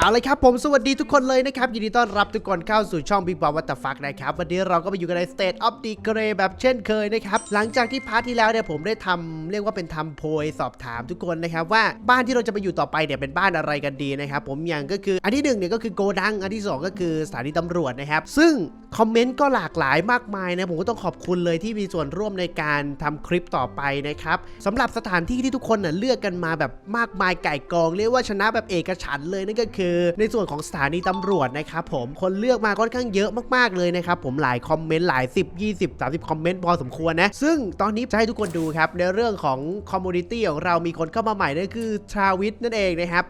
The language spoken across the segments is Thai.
เอาเลยครับผมสวัสดีทุกคนเลยนะครับ ยินดีต้อนรับทุกคนเข้าสู่ช่อง Big b o s What the fuck นะครับ วันนี้เราก็มาอยู่กันใน State of Decay แบบเช่นเคยนะครับ หลังจากที่พาร์ทที่แล้วเนี่ยผมได้ทำเรียกว่าเป็นทำโพยสอบถามทุกคนนะครับ ว่าบ้านที่เราจะไปอยู่ต่อไปเนี่ยเป็นบ้านอะไรกันดีนะครับ ผมอย่างก็คืออันที่หนึ่งเนี่ยก็คือโกดัง อันที่สองก็คือสถานีตำรวจนะครับ ซึ่งคอมเมนต์ก็หลากหลายมากมายนะผมก็ต้องขอบคุณเลยที่มีส่วนร่วมในการทำคลิปต่อไปนะครับสำหรับสถานที่ที่ทุกคนน่ะเลือกกันมาแบบมากมายไก่กอง เรียกว่าชนะแบบเอกฉันเลยนั่นก็คือในส่วนของสถานีตำรวจนะครับผมคนเลือกมาค่อนข้างเยอะมากๆเลยนะครับผมหลายคอมเมนต์หลาย 10 20 30 คอมเมนต์พอสมควรนะ ซึ่งตอนนี้จะให้ทุกคนดูครับในเรื่องของคอมมูนิตี้ของเรามีคนเข้ามาใหม่นั่นคือทราวิทนั่นเองนะครับ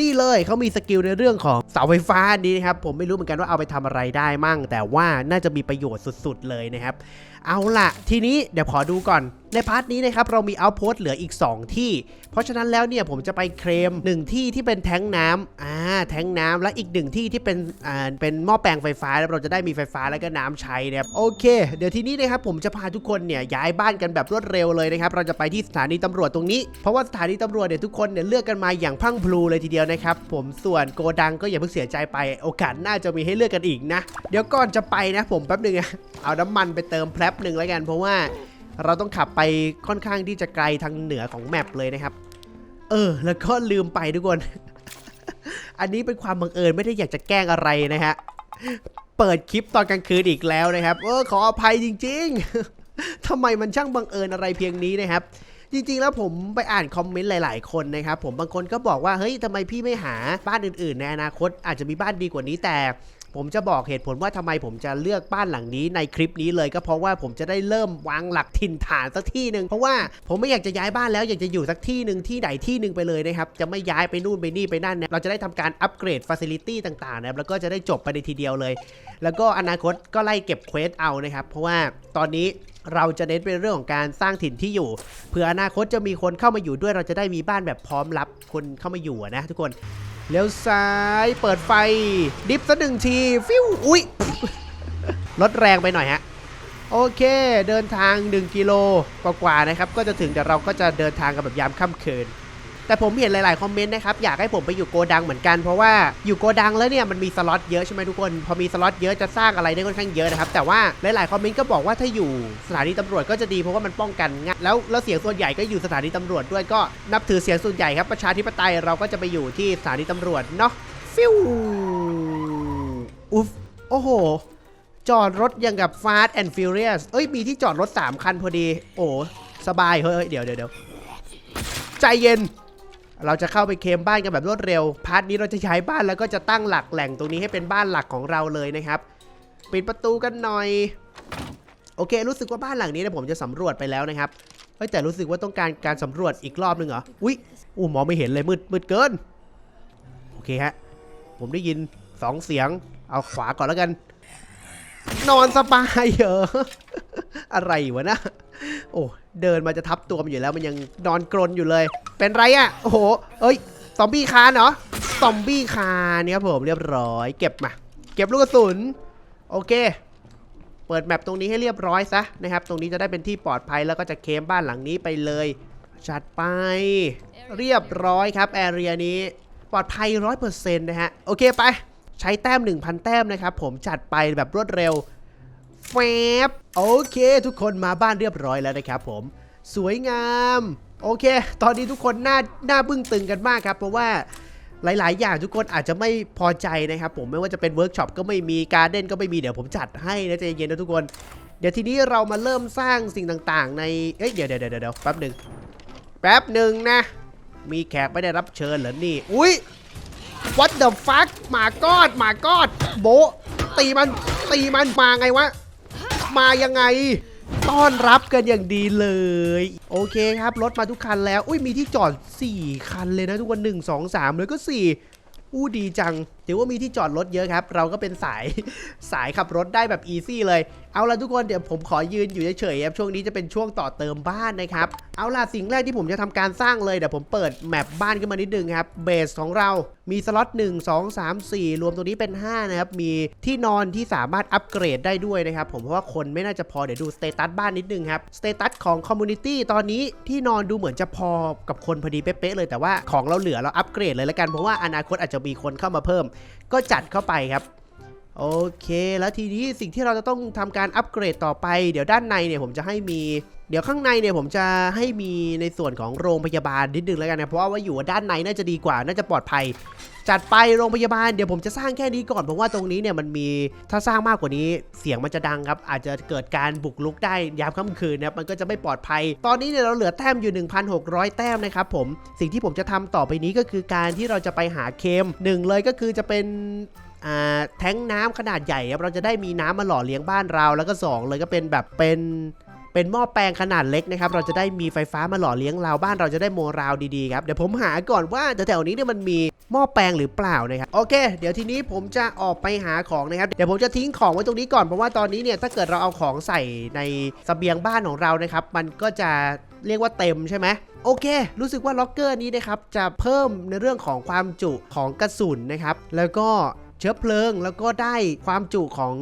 นี่เลยเขามีสกิลในเรื่องของเสาไฟฟ้านี้นะครับผมไม่รู้เหมือนกันว่าเอาไปทำอะไรได้มั่ง แต่ว่าน่าจะมีประโยชน์สุด ๆ เลยนะครับ เอาล่ะ ทีนี้เดี๋ยวขอดูก่อนในพาร์ทนี้นะครับเรามีเอาโพสเหลืออีก 2 ที่ เพราะฉะนั้นแล้วเนี่ยผมจะไปเคลม1ที่ที่เป็นแท้งน้ำอ่าแท้งน้ำและอีกหนึ่งที่ที่เป็นอ่าเป็นหม้อแปลงไฟฟ้าแล้วเราจะได้มีไฟฟ้าแล้วก็น้ำใช้นะครับโอเค เดี๋ยวทีนี้นะครับผมจะพาทุกคนเนี่ยย้ายบ้านกันแบบรวดเร็วเลยนะครับเราจะไปที่สถานีตำรวจตรงนี้เพราะว่าสถานีตำรวจเนี่ยทุกคนเนี่ยเลือกกันมาอย่างพังพลูเลยทีเดียวนะครับผมส่วนโกดังก็อย่าเพิ่งเสียใจไปโอกาสน่าจะมีให้เลือกกันอีกนะ เดี๋ยวก่อนจะไปนะผมแป๊บนึงเอาน้ำมันไปเติมแป๊บหนึ่งแล้วกัน เพราะว่าเราต้องขับไปค่อนข้างที่จะไกลทางเหนือของแมปเลยนะครับ เออ แล้วก็ลืมไปทุกคน อันนี้เป็นความบังเอิญไม่ได้อยากจะแกล้งอะไรนะฮะ เปิดคลิปตอนกลางคืนอีกแล้วนะครับ เออขออภัยจริง ๆทำไมมันช่างบังเอิญอะไรเพียงนี้นะครับ จริง ๆ แล้วผมไปอ่านคอมเมนต์หลาย ๆ คนนะครับ ผมบางคนก็บอกว่าเฮ้ยทำไมพี่ไม่หาบ้านอื่น ๆ ในอนาคตอาจจะมีบ้านดีกว่านี้แต่ ผมจะบอกเหตุผลว่าทำไมผมจะเลือกบ้านหลังนี้ในคลิปนี้เลยก็เพราะว่าผมจะได้เริ่มวางหลักถิ่นฐานสักที่หนึ่งเพราะว่าผมไม่อยากจะย้ายบ้านแล้วอยากจะอยู่สักที่หนึ่งที่ไหนที่หนึ่งไปเลยนะครับจะไม่ย้ายไปนู่นไปนี่ไปนั่นเนี่ยเราจะได้ทำการอัปเกรดฟัซิลิตี้ต่างๆนะครับแล้วก็จะได้จบไปในทีเดียวเลย แล้วก็อนาคตก็ไล่เก็บเควสเอานะครับเพราะว่าตอนนี้เราจะเน้นเป็นเรื่องของการสร้างถิ่นที่อยู่เผื่ออนาคตจะมีคนเข้ามาอยู่ด้วยเราจะได้มีบ้านแบบพร้อมรับคนเข้ามาอยู่นะทุกคน เลี้ยวซ้ายเปิดไฟ ดิฟสักหนึ่งที ฟิวอุ้ยรถแรงไปหน่อยฮะ โอเค เดินทาง 1 กิโลกว่าๆนะครับ ก็จะถึงแต่เราก็จะเดินทางกันแบบยามค่ำคืน แต่ผมเห็นหลาย ๆ คอมเมนต์นะครับ อยากให้ผมไปอยู่โกดังเหมือนกัน เพราะว่าอยู่โกดังแล้วเนี่ยมันมีสล็อตเยอะใช่ไหมทุกคน พอมีสล็อตเยอะจะสร้างอะไรได้ค่อนข้างเยอะนะครับ แต่ว่าหลาย ๆ คอมเมนต์ก็บอกว่าถ้าอยู่สถานีตำรวจก็จะดีเพราะว่ามันป้องกันง่ายแล้วแล้วเสียงส่วนใหญ่ก็อยู่สถานีตำรวจด้วยก็นับถือเสียงส่วนใหญ่ครับประชาธิปไตยเราก็จะไปอยู่ที่สถานีตำรวจเนาะฟิวอุ๊ฟโอ้โหจอดรถอย่างกับ Fast and Furious เอ้ย มีที่จอดรถ 3 คันพอดี โอ้ สบาย เฮ้ย เดี๋ยวเดี๋ยวใจเย็น เราจะเข้าไปเคมบ้านกันแบบรวดเร็ว พาร์ทนี้เราจะย้ายบ้านแล้วก็จะตั้งหลักแหล่งตรงนี้ให้เป็นบ้านหลักของเราเลยนะครับ ปิดประตูกันหน่อย โอเค รู้สึกว่าบ้านหลังนี้เนะผมจะสำรวจไปแล้วนะครับ เฮ้ยแต่รู้สึกว่าต้องการการสำรวจอีกรอบนึงเหรอ อุ๊ยอู้มองไม่เห็นเลยมืดมืดเกิน โอเคฮะ ผมได้ยินสองเสียง เอาขวาก่อนแล้วกัน นอนสบายเหรอ อะไรวะนะ โอ้ เดินมาจะทับตัวมันอยู่แล้วมันยังนอนกรนอยู่เลย เป็นไรอะ่ะโอ้โหเอ้ยซอมบี้คานเหรอซอมบี้คานเนี่ยครับผมเรียบร้อย เก็บมาเก็บลูกกระสุนโอเค เปิดแมปตรงนี้ให้เรียบร้อยซะนะครับ ตรงนี้จะได้เป็นที่ปลอดภัยแล้วก็จะเคลมบ้านหลังนี้ไปเลยจัดไปเรียบร้อยครับแอเรียนี้ปลอดภัยร้อยเปอร์เซ็นต์นะฮะ โอเคไป ใช้แต้ม 1,000 แต้มนะครับ ผมจัดไปแบบรวดเร็ว แฟบโอเค ทุกคนมาบ้านเรียบร้อยแล้วนะครับผม สวยงาม โอเค ตอนนี้ทุกคนหน้าหน้าบึ้งตึงกันมากครับ เพราะว่าหลาย ๆ อย่างทุกคนอาจจะไม่พอใจนะครับผมไม่ว่าจะเป็นเวิร์กช็อปก็ไม่มีการเด่นก็ไม่มีเดี๋ยวผมจัดให้นะใจเย็นๆนะทุกคน เดี๋ยวทีนี้เรามาเริ่มสร้างสิ่งต่าง ๆ ในเอ้ยเดี๋ยวเดี๋ยวเดี๋ยวเดี๋ยวแป๊บหนึ่งแป๊บหนึ่งนะ มีแขกไม่ได้รับเชิญเหรอนี่ อุ้ย What the fuck หมากอดหมากอดโบตีมันตีมันมาไงวะ มายังไง ต้อนรับกันอย่างดีเลย โอเคครับ รถมาทุกคันแล้ว อุ้ยมีที่จอด 4 คันเลยนะทุกคน1 2 3เลยก็ 4 อู้ดีจังถือว่ามีที่จอดรถเยอะครับ เราก็เป็นสายสายขับรถได้แบบอีซี่เลย เอาล่ะทุกคนเดี๋ยวผมขอยืนอยู่เฉยๆครับช่วงนี้จะเป็นช่วงต่อเติมบ้านนะครับ เอาล่ะสิ่งแรกที่ผมจะทำการสร้างเลยเดี๋ยวผมเปิดแมปบ้านขึ้นมานิดนึงครับเบสของเรา มีสล็อต1 2 3 4 รวมตรงนี้เป็น 5 นะครับ มีที่นอนที่สามารถอัปเกรดได้ด้วยนะครับ ผมเพราะว่าคนไม่น่าจะพอเดี๋ยวดูสเตตัสบ้านนิดนึงครับสเตตัสของคอมมูนิตี้ตอนนี้ที่นอนดูเหมือนจะพอกับคนพอดีเป๊ะๆเลยแต่ว่าของเราเหลือเราอัปเกรดเลยละกันเพราะว่าอนาคตอาจจะมีคนเข้ามาเพิ่มก็จัดเข้าไปครับโอเค แล้วทีนี้สิ่งที่เราจะต้องทำการอัปเกรดต่อไป เดี๋ยวด้านในเนี่ยผมจะให้มี เดี๋ยวข้างในเนี่ยผมจะให้มีในส่วนของโรงพยาบาลนิดนึงแล้วกันนะ เพราะว่าอยู่ด้านในน่าจะดีกว่า น่าจะปลอดภัย จัดไปโรงพยาบาลเดี๋ยวผมจะสร้างแค่นี้ก่อนเพราะว่าตรงนี้เนี่ยมันมีถ้าสร้างมากกว่านี้เสียงมันจะดังครับ อาจจะเกิดการบุกรุกได้ยามค่ำคืนนะมันก็จะไม่ปลอดภัย ตอนนี้เนี่ยเราเหลือแต้มอยู่ 1,600 แต้มนะครับผมสิ่งที่ผมจะทำต่อไปนี้ก็คือการที่เราจะไปหาเคมหนึ่งเลยก็คือจะเป็นอ่าแท้งน้ำขนาดใหญ่ครับเราจะได้มีน้ำมาหล่อเลี้ยงบ้านเราแล้วก็สองเลยก็เป็นแบบเป็น เป็นหม้อแปลงขนาดเล็กนะครับ เราจะได้มีไฟฟ้ามาหล่อเลี้ยงเราบ้านเราจะได้โมราวดีๆครับ เดี๋ยวผมหาก่อนว่าแถวๆนี้เนี่ยมันมีหม้อแปลงหรือเปล่านะครับโอเค เดี๋ยวทีนี้ผมจะออกไปหาของนะครับเดี๋ยวผมจะทิ้งของไว้ตรงนี้ก่อนเพราะว่าตอนนี้เนี่ยถ้าเกิดเราเอาของใส่ในเสบียงบ้านของเรานะครับ มันก็จะเรียกว่าเต็มใช่ไหมโอเค รู้สึกว่าล็อกเกอร์นี้นะครับจะเพิ่มในเรื่องของความจุของกระสุนนะครับ แล้วก็ เชื้อเพลิง แล้วก็ได้ความจุของ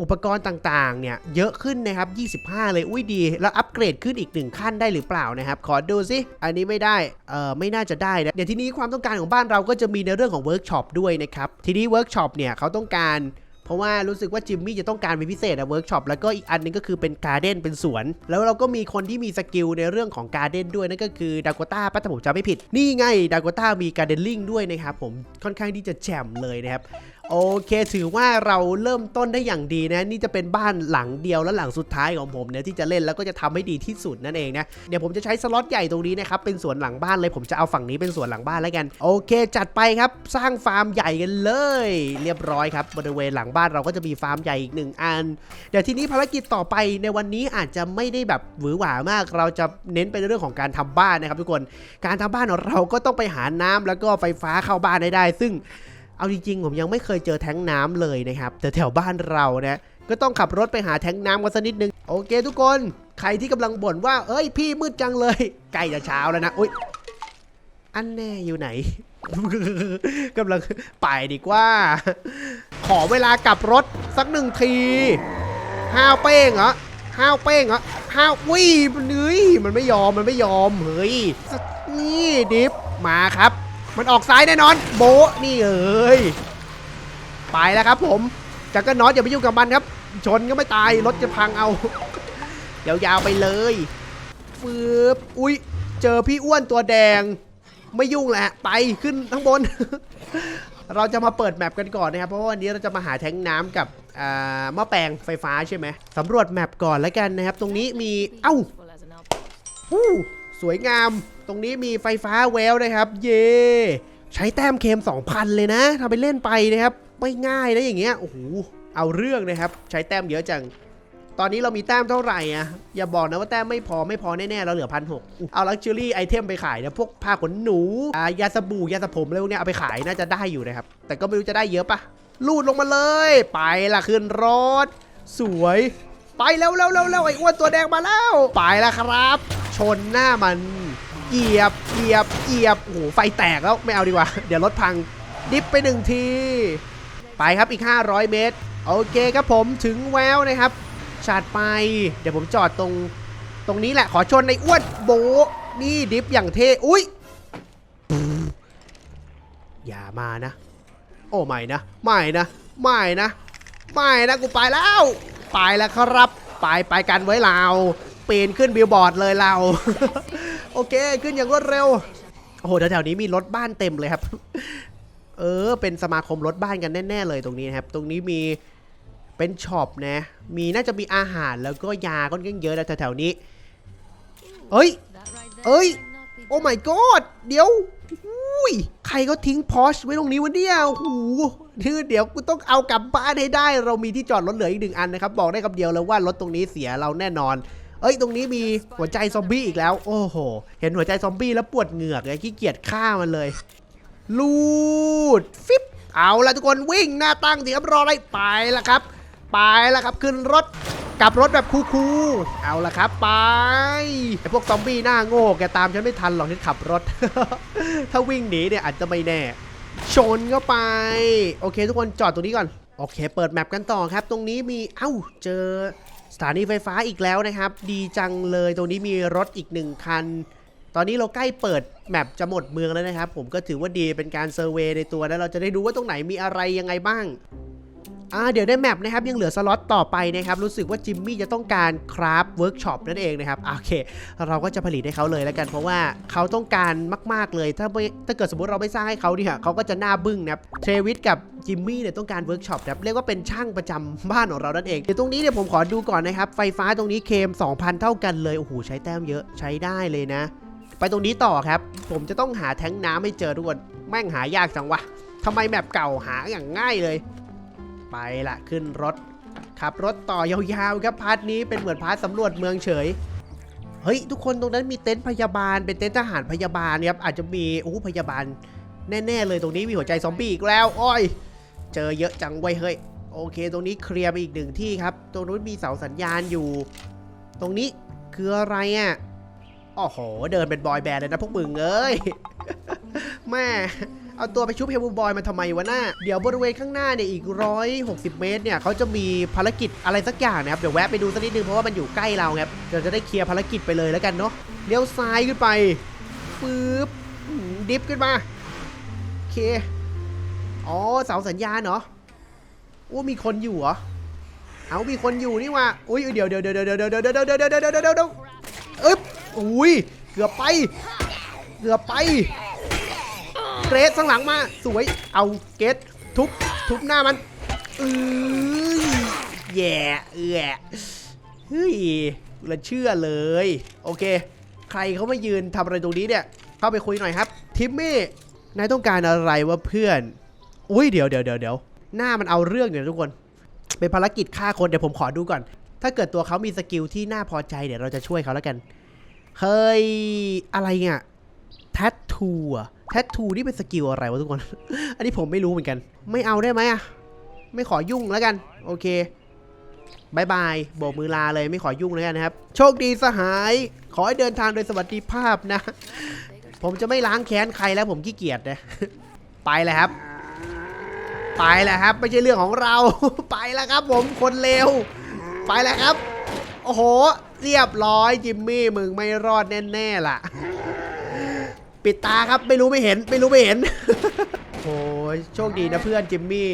อุปกรณ์ต่างๆ เนี่ย เยอะขึ้นนะครับ 25 เลย อุ้ยดี แล้วอัปเกรดขึ้นอีกหนึ่งขั้นได้หรือเปล่านะครับ ขอดูสิ อันนี้ไม่ได้ เอ่อ ไม่น่าจะได้นะเดี๋ยวทีนี้ความต้องการของบ้านเราก็จะมีในเรื่องของเวิร์กช็อปด้วยนะครับ ทีนี้เวิร์กช็อปเนี่ยเขาต้องการเพราะว่ารู้สึกว่าจิมมี่จะต้องการเป็นพิเศษอะเวิร์กช็อปแล้วก็อีกอันหนึงก็คือเป็นการ์เด้นเป็นสวน แล้วเราก็มีคนที่มีสกิลในเรื่องของการ์เด้นด้วย นั่นก็คือดากต้าป้าถ้าผมจำไม่ผิด นี่ไงดากต้ามีการ์เดนลิงด้วยนะครับผมค่อนข้างที่จะแจ่มเลยนะครับ โอเค ถือว่าเราเริ่มต้นได้อย่างดีนะ นี่จะเป็นบ้านหลังเดียวและหลังสุดท้ายของผมเนี่ยที่จะเล่นแล้วก็จะทำให้ดีที่สุดนั่นเองนะเดี๋ยวผมจะใช้สล็อตใหญ่ตรงนี้นะครับเป็นสวนหลังบ้านเลยผมจะเอาฝั่งนี้เป็นสวนหลังบ้านแล้วกัน โอเค จัดไปครับสร้างฟาร์มใหญ่กันเลย เรียบร้อยครับบริเวณหลังบ้านเราก็จะมีฟาร์มใหญ่อีกหนึ่งอัน เดี๋ยวทีนี้ภารกิจต่อไปในวันนี้อาจจะไม่ได้แบบหวือหวามาก เราจะเน้นไปในเรื่องของการทำบ้านนะครับทุกคนการทำบ้านของเราก็ต้องไปหาน้ำแล้วก็ไฟฟ้าเข้าบ้านให้ได้ ซึ่ง เอาจริงๆ ผมยังไม่เคยเจอแท้งน้ำเลยนะครับ แต่แถวบ้านเรานะก็ต้องขับรถไปหาแท้งน้ำกันสักนิดนึง โอเคทุกคนใครที่กำลังบ่นว่า เอ้ยพี่มืดจังเลยใกล้จะเช้าแล้วนะอุ้ยอันแน่อยู่ไหนกำลังไปดีกว่า ขอเวลากลับรถสักหนึ่งทีห้าวเป้งเหรอห้าวเป้งเหรอห้าววิมันเฮ้ยมันไม่ยอมมันไม่ยอมเฮ้ยนี่ดิฟมาครับ มันออกซ้ายแน่นอน โบะนี่เอ้ยไปแล้วครับผมจักรน็อตอย่าไปยุ่งกับมันครับ ชนก็ไม่ตายรถจะพังเอายาวๆไปเลยฟืบอุ้ยเจอพี่อ้วนตัวแดง ไม่ยุ่งแหละไปขึ้นข้างบน เราจะมาเปิดแมปกันก่อนนะครับเพราะว่าวันนี้เราจะมาหาแท้งน้ำกับอ่าหม้อแปลงไฟฟ้าใช่ไหมสำรวจแมปก่อนแล้วกันนะครับ ตรงนี้มีเอ้า useful สวยงาม ตรงนี้มีไฟฟ้าแววนะครับ เย่ใช้แต้มเคม 2,000 เลยนะทำไปเล่นไปนะครับ ไม่ง่ายนะอย่างเงี้ย โอ้โห เอาเรื่องนะครับ ใช้แต้มเยอะจัง ตอนนี้เรามีแต้มเท่าไหร่อะอย่าบอกนะว่าแต้มไม่พอไม่พอแน่ๆ เราเหลือพันหกเอาลักชัวรี่ไอเทมไปขายนะพวกผ้าขนหนูยาสบู่ยาสระผมอะไรพวกเนี้ยเอาไปขายน่าจะได้อยู่นะครับ แต่ก็ไม่รู้จะได้เยอะปะลูดลงมาเลย ไปละขึ้นรถ สวย ไปเร็วเร็วเร็วเร็วไอ้อ้วนตัวแดงมาแล้ว ไปแล้วครับ ชนหน้ามันเหยียบเหยียบเหยียบโอ้โหไฟแตกแล้วไม่เอาดีกว่า เดี๋ยวรถพังดิฟไปหนึ่งที ไปครับอีก 500 เมตร โอเคครับผมถึงแววนะครับชาดไป เดี๋ยวผมจอดตรงตรงนี้แหละขอชนในอ้วนโบนี่ดิฟอย่างเท่อุ้ยอย่ามานะ โอ้ไม่นะ ไม่นะ ไม่นะ ไม่นะ กูไปแล้ว ไปแล้วครับไปไปกันไว้เราปีนขึ้นบิลบอร์ดเลยเรา โอเคขึ้นอย่างรวดเร็ว โอ้โหแถวๆนี้มีรถบ้านเต็มเลยครับ เออ เป็นสมาคมรถบ้านกันแน่ ๆ เลยตรงนี้นครับ ตรงนี้มีเป็นช็อปนะ มีน่าจะมีอาหารแล้วก็ยาค่อนเยอะนะแถวๆนี้เฮ้ย That right there Ơi, might not be โอ้ my god เดี๋ยวอุ้ยใครก็ทิ้งพอชไว้ตรงนี้วะเนี่ยโอ้โห คือเดี๋ยวกูต้องเอากลับบ้านให้ได้ เรามีที่จอดรถเหลืออีกหนึ่งอันนะครับ บอกได้คำเดียวเลยว่ารถตรงนี้เสียเราแน่นอน เอ้ยตรงนี้มีหัวใจซอมบี้อีกแล้ว โอ้โห เห็นหัวใจซอมบี้แล้วปวดเหงือกเลยขี้เกียจฆ่ามันเลย ลูดฟิปเอาละทุกคนวิ่งหน้าตั้งสิครับรออะไรไปละครับ ไปละครับขึ้นรถกลับรถแบบคูลๆเอาละครับไปไอพวกซอมบี้หน้าโง่แกตามฉันไม่ทันหรอกที่ขับรถ ถ้าวิ่งหนีเนี่ยอาจจะไม่แน่ ชนเข้าไป โอเค ทุกคนจอดตรงนี้ก่อน โอเค เปิดแมปกันต่อครับ ตรงนี้มี เอ้า เจอสถานีไฟฟ้าอีกแล้วนะครับ ดีจังเลย ตรงนี้มีรถอีกหนึ่งคัน ตอนนี้เราใกล้เปิดแมปจะหมดเมืองแล้วนะครับ ผมก็ถือว่าดีเป็นการเซอร์เวยในตัวแล้วเราจะได้รู้ว่าตรงไหนมีอะไรยังไงบ้าง อ่าเดี๋ยวในแมปนะครับยังเหลือสล็อตต่อไปนะครับรู้สึกว่าจิมมี่จะต้องการคราฟเวิร์กช็อปนั่นเองนะครับโอเค เราก็จะผลิตให้เขาเลยแล้วกัน เพราะว่าเขาต้องการมาก ๆเลย ถ้าไม่ถ้าเกิดสมมติเราไม่สร้างให้เขาเนี่ยเขาก็จะหน้าบึ้งนะครับเทรวิสกับจิมมี่เนี่ยต้องการเวิร์กช็อปนะครับเรียกว่าเป็นช่างประจำบ้านของเรานั่นเองเดี๋ยวตรงนี้เนี่ยผมขอดูก่อนนะครับไฟฟ้าตรงนี้เคม 2,000 เท่ากันเลยโอ้โหใช้แต้มเยอะใช้ได้เลยนะ ไปตรงนี้ต่อครับ ผมจะต้องหาแท้งน้ำให้เจอทุกคนแม่งหายากจังวะทำไมแมปเก่าหาอย่างง่ายเลย ไปละขึ้นรถ ขับรถต่อยาวๆครับพาร์ทนี้เป็นเหมือนพาร์ทสำรวจเมืองเฉยเฮ้ยทุกคนตรงนั้นมีเต็นท์พยาบาลเป็นเต็นท์ทหารพยาบาลครับอาจจะมีโอ้พยาบาลแน่ๆเลยตรงนี้มีหัวใจซอมบี้อีกแล้วโอ้ยเจอเยอะจังไว้ยเฮ้ยโอเค ตรงนี้เคลียร์ไปอีกหนึ่งที่ครับ ตรงนู้นมีเสาสัญญาณอยู่ ตรงนี้คืออะไรอะโอ้โห เดินเป็นบอยแบนด์เลยนะพวกมึงเอ้ยแม่ เอาตัวไปชุบเฮลบูบอยมาทำไมวะหน้า เดี๋ยวบริเวณข้างหน้าเนี่ยอีก 160 เมตรเนี่ยเขาจะมีภารกิจอะไรสักอย่างนะครับ เดี๋ยวแวะไปดูสักนิดนึงเพราะว่ามันอยู่ใกล้เราครับเดี๋ยวจะได้เคลียร์ภารกิจไปเลยแล้วกันเนาะ เลี้ยวซ้ายขึ้นไปปึ๊บดิฟขึ้นมา โอเค อ๋อเสาสัญญาณเหรอโอ้มีคนอยู่เหรอ เอามีคนอยู่นี่ว่ะอุ้ยเดี๋ยวเดี๋ยวเดี๋ยวเดี๋ยวเดี๋ยวเดี๋ยวเดี๋ยวเดี๋ยวเดี๋ยวเดี๋ยวเดี๋ยวเดี๋ยวเดี๋ยวอึ๊บอุ้ยวเกือบไปเกือบไปเดี๋ เกรดข้างหลังมา สวย เอาเกรดทุบ ทุบหน้ามันเอ้ยแย่เอือเฮ้ยเหลือเชื่อเลย โอเค ใครเขามายืนทำอะไรตรงนี้เนี่ย เข้าไปคุยหน่อยครับ ทิมมี่ นายต้องการอะไรวะเพื่อน อุ้ยเดี๋ยวเดี๋ยวเดี๋ยวเดี๋ยวหน้ามันเอาเรื่องอยู่นะทุกคน เป็นภารกิจฆ่าคน เดี๋ยวผมขอดูก่อน ถ้าเกิดตัวเขามีสกิลที่น่าพอใจเดี๋ยวเราจะช่วยเขาแล้วกัน เฮ้ย อะไรเนี่ยแทท ทูอะแทททูนี่เป็นสกิลอะไรวะทุกคน อันนี้ผมไม่รู้เหมือนกัน ไม่เอาได้ไหมอะไม่ขอยุ่งแล้วกัน โอเคบายบายโบกมือลาเลยไม่ขอยุ่งแล้วกันนะครับ โชคดีสหาย ขอให้เดินทางโดยสวัสดิภาพนะ ผมจะไม่ล้างแค้นใครแล้วผมขี้เกียจนะไปเลยครับ ไปแล้วครับ ไม่ใช่เรื่องของเรา ไปแล้วครับ ผมคนเลวไปแล้วครับ โอ้โห เรียบร้อยจิมมี่มึงไม่รอดแน่ๆล่ะ ปิดตาครับไม่รู้ไม่เห็นไม่รู้ไม่เห็นโอ้ยโชคดีนะเพื่อนจิมมี่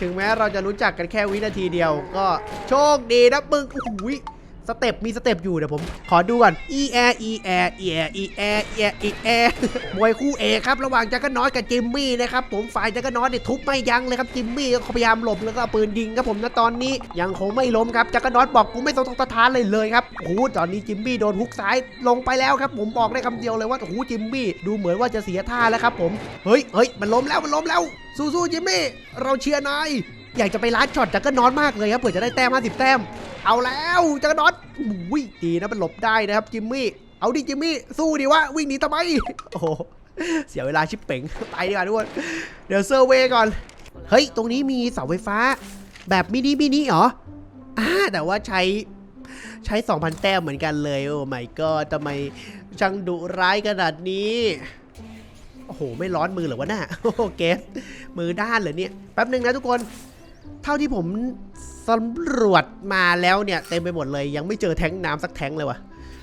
ถึงแม้เราจะรู้จักกันแค่วินาทีเดียว ก็โชคดีนะมึงโอ้โหย สเต็ปมีสเต็ปอยู่เดี๋ยวผม ขอดูก่อน e a e a e a e a e a e a มวยคู่เอกครับระหว่างจักรนอตกับจิมมี่นะครับผมฝ่ายจักรนอตเนี่ยทุบไม่ยั้งเลยครับจิมมี่ก็พยายามหลบแล้วก็เอาปืนยิงครับผมนะตอนนี้ยังคงไม่ล้มครับจักรนอตบอกกูไม่ต้องต้องตะทานเลยเลยครับโอ้โหตอนนี้จิมมี่โดนฮุกซ้ายลงไปแล้วครับผมบอกได้คำเดียวเลยว่าโอ้โหจิมมี่ดูเหมือนว่าจะเสียท่าแล้วครับผมเฮ้ยเฮ้ยมันล้มแล้วมันล้มแล้วสู้ๆจิมมี่เราเชียร์นาย อยากจะไปล้านช็อตจักรนอตมากเลยครับเผื่อจะได้แต้ม50 แต้ม เอาแล้วจักรนอตอุ้ยดีนะมันหลบได้นะครับจิมมี่เอาดิจิมมี่สู้ดิวะวิ่งหนีทำไมโอ้โหเสียเวลาชิบเป๋งไปดีกว่าทุกคนเดี๋ยวเซอร์เวยก่อนเฮ้ยตรงนี้มีเสาไฟฟ้า แบบมินิมินิเหรออ่าแต่ว่าใช้ใช้ 2,000 แต้มเหมือนกันเลย โอ้ไม่ก็ทำไมช่างดุร้ายขนาดนี้โอ้โห ไม่ร้อนมือเหรอวะน่ะโอ้โหเกสมือด้านเหรอเนี่ย แป๊บหนึ่งนะทุกคน เท่าที่ผมสำรวจมาแล้วเนี่ยเต็มไปหมดเลย ยังไม่เจอแท้งน้ำสักแท้งเลยวะ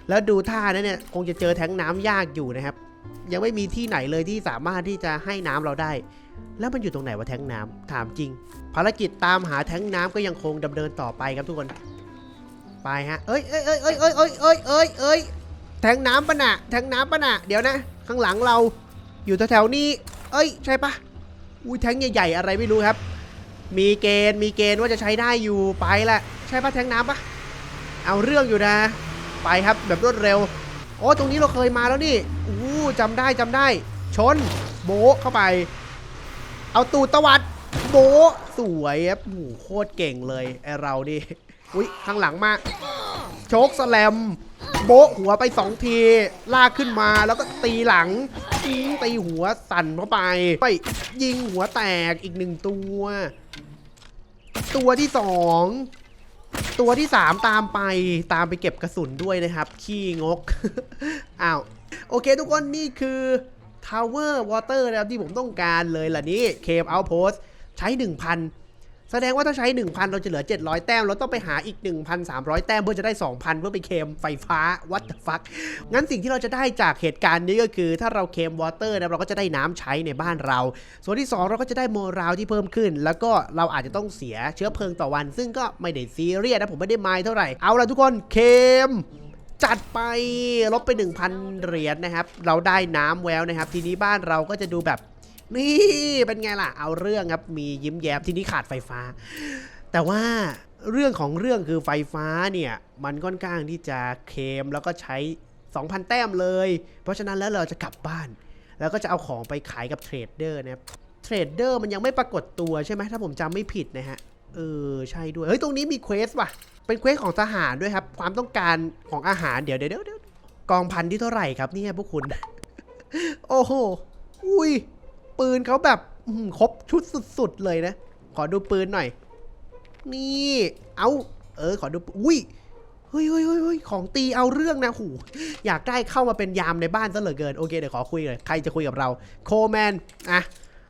แล้วดูท่านั้นเนี่ยคงจะเจอแท้งน้ำยากอยู่นะครับ ยังไม่มีที่ไหนเลยที่สามารถที่จะให้น้ำเราได้ แล้วมันอยู่ตรงไหนวะแท้งน้ำถามจริง ภารกิจตามหาแท้งน้ำก็ยังคงดำเนินต่อไปครับทุกคนไปฮะ เอ้ยเอ้ยเอ้ยเอ้ยเอ้ยเอ้ยเอ้ยเอ้ยเอ้ยแท้งน้ำปะน่ะ แท้งน้ำปะน่ะ เดี๋ยวนะ ข้างหลังเราอยู่แถวๆนี้ เอ้ย ใช่ปะอุ้ยแท้งใหญ่ๆอะไรไม่รู้ครับ มีเกณฑ์มีเกณฑ์ว่าจะใช้ได้อยู่ไปละ ใช่ปะแทงน้ำปะเอาเรื่องอยู่นะ ไปครับแบบรวดเร็วโอ้ตรงนี้เราเคยมาแล้วนี่อู้จำได้จำได้ ชน โบเข้าไป เอาตูดตวัด โบสวยครับโอ้โหโคตรเก่งเลยไอเราดิอุ้ยข้างหลังมาโชกสแลม โบหัวไปสองทีลากขึ้นมาแล้วก็ตีหลังตีหัวสั่นเข้าไป ไปยิงหัวแตกอีกหนึ่งตัว ตัวที่สองตัวที่สามตามไปตามไปเก็บกระสุนด้วยนะครับ ขี้งกอ้าวโอเคทุกคนนี่คือ Tower Water นะครับที่ผมต้องการเลยล่ะนี่ Cave Outpost ใช้ 1,000 แสดงว่าถ้าใช้ 1,000 เราจะเหลือ 700 แต้ม เราต้องไปหาอีก 1,300 แต้มเพื่อจะได้ 2,000 เพื่อไปเคมไฟฟ้า what the fuck งั้นสิ่งที่เราจะได้จากเหตุการณ์นี้ก็คือ ถ้าเราเคมวอเตอร์นะเราก็จะได้น้ำใช้ในบ้านเรา ส่วนที่ 2 เราก็จะได้โมราวที่เพิ่มขึ้น แล้วก็เราอาจจะต้องเสียเชื้อเพลิงต่อวัน ซึ่งก็ไม่ได้ซีเรียสนะผมไม่ได้ไมายเท่าไหร่เอาละทุกคนเคมจัดไปลบไป 1,000 เหรียญนะครับ เราได้น้ำแววนะครับ ทีนี้บ้านเราก็จะดูแบบ นี่เป็นไงล่ะ เอาเรื่องครับ มียิ้มแย้มทีนี้ขาดไฟฟ้า แต่ว่าเรื่องของเรื่องคือไฟฟ้าเนี่ย มันค่อนข้างที่จะเค็มแล้วก็ใช้ 2,000 แต้มเลย เพราะฉะนั้นแล้วเราจะกลับบ้าน แล้วก็จะเอาของไปขายกับเทรดเดอร์นะครับเทรดเดอร์มันยังไม่ปรากฏตัวใช่ไหมถ้าผมจำไม่ผิดนะฮะ เออ ใช่ด้วย เฮ้ย ตรงนี้มีเควสว่ะ เป็นเควสของทหารด้วยครับ ความต้องการของอาหารเดี๋ยวเดี๋ยวเดี๋ยวเดี๋ยวกองพันที่เท่าไหร่ครับเนี่ยพวกคุณ โอ้โห อุ้ย ปืนเขาแบบครบชุดสุดๆเลยนะ ขอดูปืนหน่อย นี่ เอาเออ ขอดูปืนอุ้ยเฮ้ย เฮ้ยเฮ้ยเฮ้ยของตีเอาเรื่องนะหูอยากได้เข้ามาเป็นยามในบ้านซะเหลือเกิน โอเค เดี๋ยวขอคุยเลยใครจะคุยกับเรา โคแมน อะ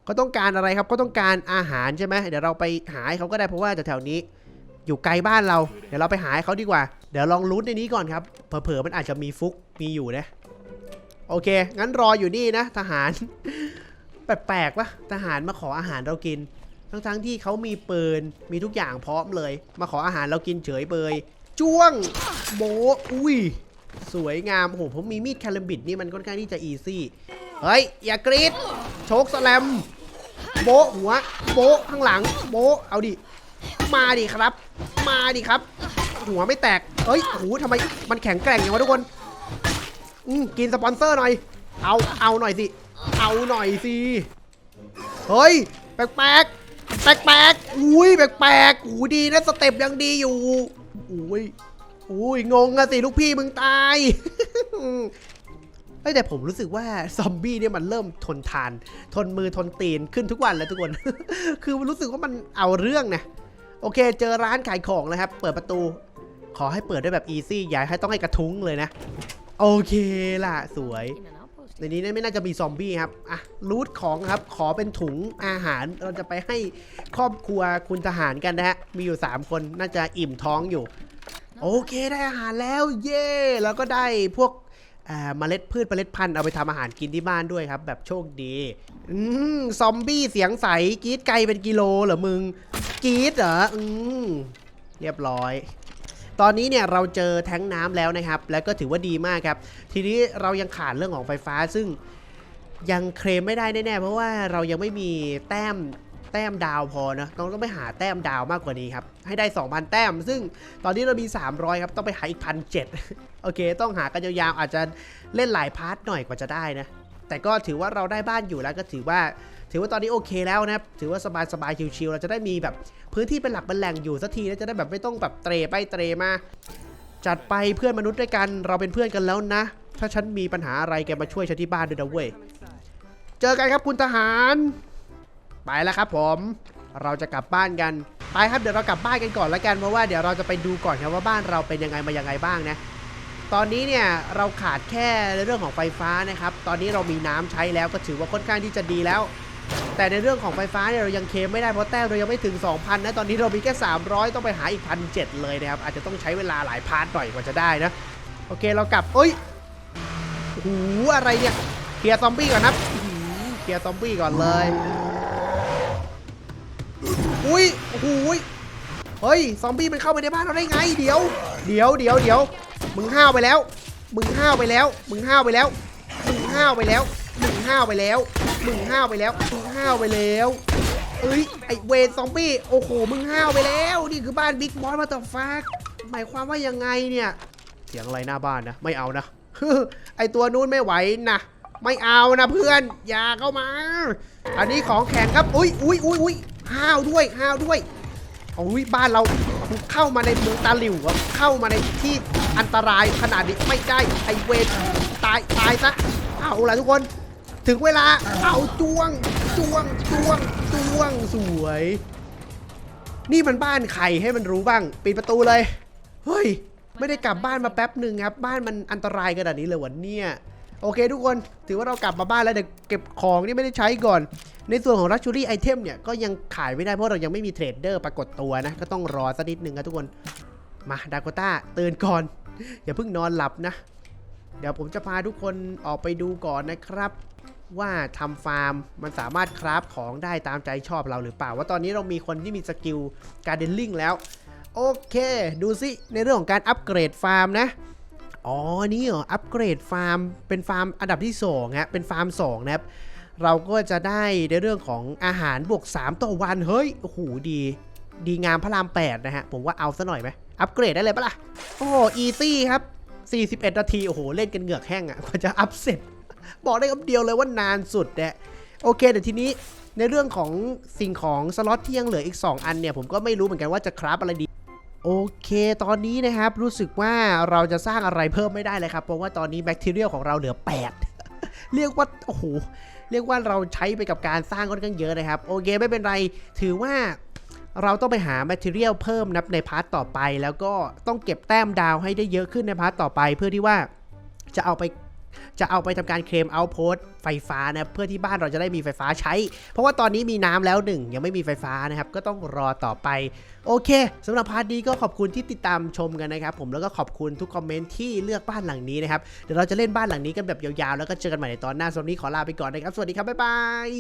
เขาต้องการอะไรครับเขาต้องการอาหารใช่ไหม เดี๋ยวเราไปหาเขาก็ได้เพราะว่าแถวๆนี้ อยู่ไกลบ้านเรา เดี๋ยวเราไปหาเขาดีกว่า เดี๋ยวลองลุ้นในนี้ก่อนครับ เผลอๆมันอาจจะมีฟุก มีอยู่นะ โอเค งั้นรออยู่นี่นะ ทหาร แปลกๆวะทหารมาขออาหารเรากิน ทั้งๆที่เขามีปืนมีทุกอย่างพร้อมเลย มาขออาหารเรากินเฉยเบยจ้วงโบอุ้ย สวยงามโอ้โหผมมีมีดแคลมบิดนี่มันค่อนข้างที่จะอีซี่เฮ้ย อย่ากรีดโชกสแลมโบหัว โบข้างหลัง โบเอาดิ มาดิครับ มาดิครับ หัวไม่แตกเฮ้ยหูทำไมมันแข็งแกร่งอย่างวะทุกคนอืมกินสปอนเซอร์หน่อย เอาเอาหน่อยสิ เอาหน่อยสิ เฮ้ย แปลกแปลกแปลกแปลกๆอุ้ยแปลกแปลกๆหูดีนะสเต็ปยังดีอยู่อุ้ยอุ้ยงงอะสิลูกพี่มึงตายแต่ผมรู้สึกว่าซอมบี้เนี่ยมันเริ่มทนทาน ทนมือทนตีนขึ้นทุกวันแล้วทุกคน คือรู้สึกว่ามันเอาเรื่องนะ โอเค เจอร้านขายของแล้วครับ เปิดประตู ขอให้เปิดได้แบบอีซี่อย่าให้ต้องให้กระทุ้งเลยนะ โอเคล่ะ สวย ในนี้ไม่น่าจะมีซอมบี้ครับอะรูทของครับขอเป็นถุงอาหารเราจะไปให้ครอบครัวคุณทหารกันนะฮะมีอยู่ 3 คนน่าจะอิ่มท้องอยู่ โอเคได้อาหารแล้วเย่แล้วก็ได้พวกเมล็ดพืชเมล็ดพันธุ์เอาไปทำอาหารกินที่บ้านด้วยครับ แบบโชคดีอืมซอมบี้เสียงใสกีดไกลเป็นกิโลเหรอมึงกีดเหรออืมเรียบร้อย ตอนนี้เนี่ยเราเจอแท้งน้ำแล้วนะครับ แล้วก็ถือว่าดีมากครับ ทีนี้เรายังขาดเรื่องของไฟฟ้าซึ่งยังเคลมไม่ได้แน่ๆเพราะว่าเรายังไม่มีแต้มแต้มดาวพอนะต้องต้องไปหาแต้มดาวมากกว่านี้ครับให้ได้ 2,000 แต้ม ซึ่งตอนนี้เรามี 300 ครับ ต้องไปหาอีกพันเโอเค ต้องหากันยาวๆอาจจะเล่นหลายพาร์ทหน่อยกว่าจะได้นะ แต่ก็ถือว่าเราได้บ้านอยู่แล้วก็ถือว่า ถือว่าตอนนี้โอเคแล้วนะถือว่าสบายๆชิวๆเราจะได้มีแบบพื้นที่เป็นหลักเป็นแหล่งอยู่สักทีแล้วจะได้แบบไม่ต้องแบบเตรไปเตรมา จัดไปเพื่อนมนุษย์ด้วยกันเราเป็นเพื่อนกันแล้วนะ ถ้าฉันมีปัญหาอะไรแกมาช่วยฉันที่บ้านด้วยนะเว้ยเจอกันครับคุณทหารไปแล้วครับผม เราจะกลับบ้านกัน ไปครับเดี๋ยวเรากลับบ้านกันก่อนแล้วกันเพราะว่าเดี๋ยวเราจะไปดูก่อนครับว่าบ้านเราเป็นยังไงมายังไงบ้างนะ ตอนนี้เนี่ยเราขาดแค่ในเรื่องของไฟฟ้านะครับ ตอนนี้เรามีน้ำใช้แล้วก็ถือว่าค่อนข้างที่จะดีแล้ว แต่ในเรื่องของไฟฟ้าเนี่ยเรายังเคมไม่ได้เพราะแต้มเรายังไม่ถึง 2,000นะตอนนี้เรามีแค่ 300 ต้องไปหาอีกพันเเลยนะครับอาจจะต้องใช้เวลาหลายพาร์ทหน่อยกว่าจะได้นะโอเคเรากลับเอ้ยโอ้โหอะไรเนี่ยเคลียร์ซอมบี้ก่อนนะเคลียร์ซอมบี้ก่อนเลยอุ้ยโอ้โหยเฮ้ยซอมบี้มันเข้าไปในบ้านเราได้ไง เดี๋ยว เดี๋ยวเดี๋ยวเดี๋ยว มึงห้าวไปแล้ว มึงห้าวไปแล้ว มึงห้าวไปแล้ว มึงห้าวไปแล้ว มึงห้าวไปแล้ว มึงห้าวไปแล้ว มึงห้าวไปแล้ว เอ้ย ไอเวทซอมบี้ โอ้โห มึงห้าวไปแล้ว นี่คือบ้านบิ๊กมอสมาต่อฟากหมายความว่ายังไงเนี่ย เสียงอะไรหน้าบ้านนะ ไม่เอานะ ไอตัวนู้นไม่ไหวนะ ไม่เอานะเพื่อน อย่าเข้ามา อันนี้ของแข็งครับ อุ้ยอุ้ยอุ้ยอุ้ยห้าวด้วย ห้าวด้วยโอ้ยบ้านเรา เข้ามาในเมืองตาหลิวอะเข้ามาในที่อันตรายขนาดนี้ไม่ได้ไอเวทตายตายซะเอาล่ะทุกคน ถึงเวลาเอาจ้วงจ้วงจ้วงจ้วงสวย นี่มันบ้านใครให้มันรู้บ้างปิดประตูเลยเฮ้ยไม่ได้กลับบ้านมาแป๊บหนึ่งครับ บ้านมันอันตรายขนาดนี้เลยวันเนี่ย โอเคทุกคนถือว่าเรากลับมาบ้านแล้วเดี๋ยวเก็บของที่ไม่ได้ใช้ก่อน ในส่วนของ Luxury Item เทมเนี่ยก็ยังขายไม่ได้เพราะเรายังไม่มีเทรดเดอร์ปรากฏตัวนะ ก็ต้องรอสักนิดนึงครับทุกคนมาดากต้าตื่นก่อน อย่าเพิ่งนอนหลับนะ เดี๋ยวผมจะพาทุกคนออกไปดูก่อนนะครับ ว่าทำฟาร์มมันสามารถคราฟของได้ตามใจชอบเราหรือเปล่า ว่าตอนนี้เรามีคนที่มีสกิลการเดนลิงแล้ว โอเค ดูสิในเรื่องของการอัปเกรดฟาร์มนะ อ๋อ นี่เหรอ อัปเกรดฟาร์ม เป็นฟาร์มอันดับที่2ฮะ เป็นฟาร์ม 2 นะครับ เราก็จะได้ในเรื่องของอาหารบวก 3 ต่อวัน เฮ้ย โอ้โห ดี ดีงามพระราม 8 นะฮะ ผมว่าเอาซะหน่อยไหม อัปเกรดได้เลยปะล่ะ โอ้อีซี่ครับ 41 นาที โอ้โห เล่นกันเหงือกแห้งอะ่ะกว่าจะอัพเสร็จ บอกได้คำเดียวเลยว่านานสุดเนี่ยโอเคเดี๋ยวทีนี้ในเรื่องของสิ่งของสล็อตที่ยังเหลืออีก 2 อันเนี่ย ผมก็ไม่รู้เหมือนกันว่าจะคราฟอะไรดี โอเค ตอนนี้นะครับรู้สึกว่าเราจะสร้างอะไรเพิ่มไม่ได้เลยครับ เพราะว่าตอนนี้แบคทีเรียของเราเหลือ 8 เรียกว่า โอ้โห เรียกว่าเราใช้ไปกับการสร้างค่อนข้างเยอะนะครับ โอเค ไม่เป็นไร ถือว่าเราต้องไปหาแมทเทียลเพิ่มนับในพาร์ทต่อไป แล้วก็ต้องเก็บแต้มดาวให้ได้เยอะขึ้นในพาร์ทต่อไป เพื่อที่ว่าจะเอาไป จะเอาไปทำการเคลมเอาโพสไฟฟ้านะเพื่อที่บ้านเราจะได้มีไฟฟ้าใช้ เพราะว่าตอนนี้มีน้ำแล้วหนึ่งยังไม่มีไฟฟ้านะครับ ก็ต้องรอต่อไป โอเคสำหรับพาร์ทนี้ก็ขอบคุณที่ติดตามชมกันนะครับผมแล้วก็ขอบคุณทุกคอมเมนต์ที่เลือกบ้านหลังนี้นะครับเดี๋ยวเราจะเล่นบ้านหลังนี้กันแบบยาวๆแล้วก็เจอกันใหม่ในตอนหน้าสำหรับนี้ขอลาไปก่อนนะครับสวัสดีครับบ๊ายบาย